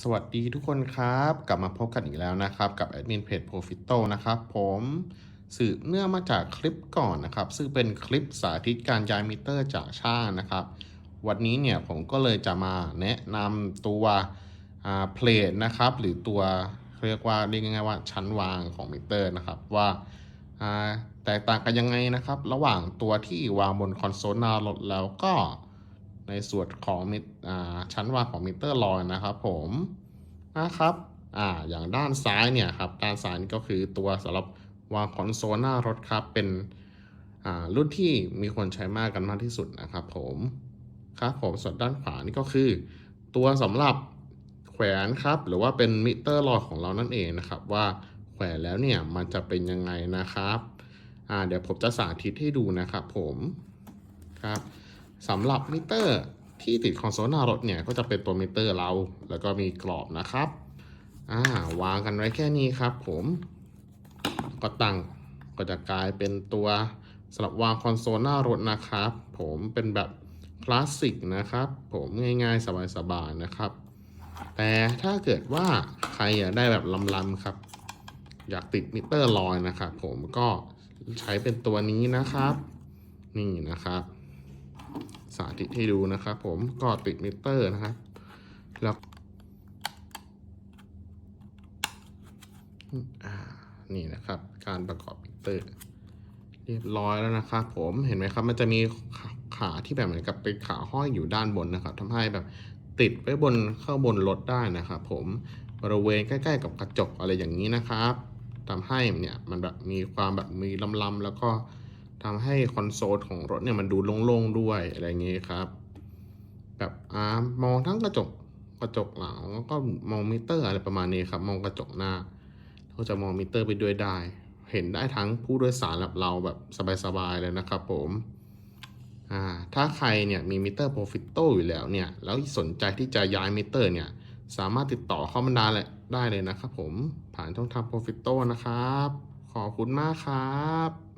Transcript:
สวัสดีทุกคนครับ กลับมาพบกันอีกแล้วนะครับ กับแอดมินเพจ Profito นะครับ ผมสืบเนื่องมาจากคลิปก่อนนะครับ ซึ่งเป็นคลิปสาธิตการย้ายมิเตอร์จากช่างนะครับ วันนี้เนี่ยผมก็เลยจะมาแนะนำตัวเพลทนะครับ หรือตัวเรียกว่าเรียกง่ายๆว่าชั้นวางของมิเตอร์นะครับ ว่าอ่าแตกต่างกันยังไงนะครับ ระหว่างตัวที่วางบนคอนโซลหน้ารถแล้วก็ ในส่วนของมิอ่าชั้นวางของมิเตอร์ลอยนะครับผมนะครับอ่าอย่างด้านซ้ายเนี่ยครับด้านซ้ายนี่ก็คือตัวสำหรับวางคอนโซลหน้ารถครับเป็นอ่ารุ่นที่มีคนใช้มากกันมากที่สุดนะครับผมครับผมส่วนด้านขวานี่ก็คือ ตัวสำหรับแขวนครับ หรือว่าเป็นมิเตอร์ลอยของเรานั่นเองนะครับ ว่าแขวนแล้วเนี่ยมันจะเป็นยังไงนะครับอ่าเดี๋ยวผมจะสาธิตให้ดูนะครับผมครับ สำหรับมิเตอร์ที่ติดคอนโซลหน้ารถเนี่ยก็จะเป็นตัวมิเตอร์เรา แล้วก็มีกรอบนะครับอ่าวางกันไว้แค่นี้ครับผมก็ตั้งก็จะกลายเป็นตัวสำหรับวางคอนโซลหน้ารถนะครับ ผมเป็นแบบคลาสสิกนะครับ ผมง่ายๆ สบายๆนะครับ แต่ถ้าเกิดว่าใครอยากได้แบบลำๆครับ อยากติดมิเตอร์ลอยนะครับผมก็ใช้เป็นตัวนี้นะครับ นี่นะครับาธิตให้ดูนะครับผมก็ติดมิเตอร์นะครับ แล้วนี่นะครับ การประกอบมิเตอร์ เรียบร้อยแล้วนะครับผมเห็นไหมครับมันจะมีขาที่แบบเหมือนกับเป็นขาห้อยอยู่ด้านบนนะครับทำให้แบบติดไว้บนข้างบนรถได้นะครับผมบริเวณใกล้ๆ กับกระจกอะไรอย่างนี้นะครับทำให้เนี่ยมันแบบมีความแบบมีลำๆแล้วก็ ทำให้คอนโซลของรถเนี่ยมันดูโล่งๆด้วยอะไรอย่างงี้ครับ แบบอ่ามองทั้งกระจกกระจกหลังแล้วก็มองมิเตอร์อะไรประมาณนี้ครับ มองกระจกหน้าเราจะมองมิเตอร์ไปด้วยได้ เห็นได้ทั้งผู้โดยสารแบบเราแบบสบายๆเลยนะครับผมอ่าถ้าใครเนี่ยมีมิเตอร์โปรฟิโตอยู่แล้วเนี่ยแล้วสนใจที่จะย้ายมิเตอร์เนี่ยสามารถติดต่อเข้ามาได้เลยได้เลยนะครับผมผ่านช่องทางโปรฟิโตนะครับ ขอบคุณมากครับ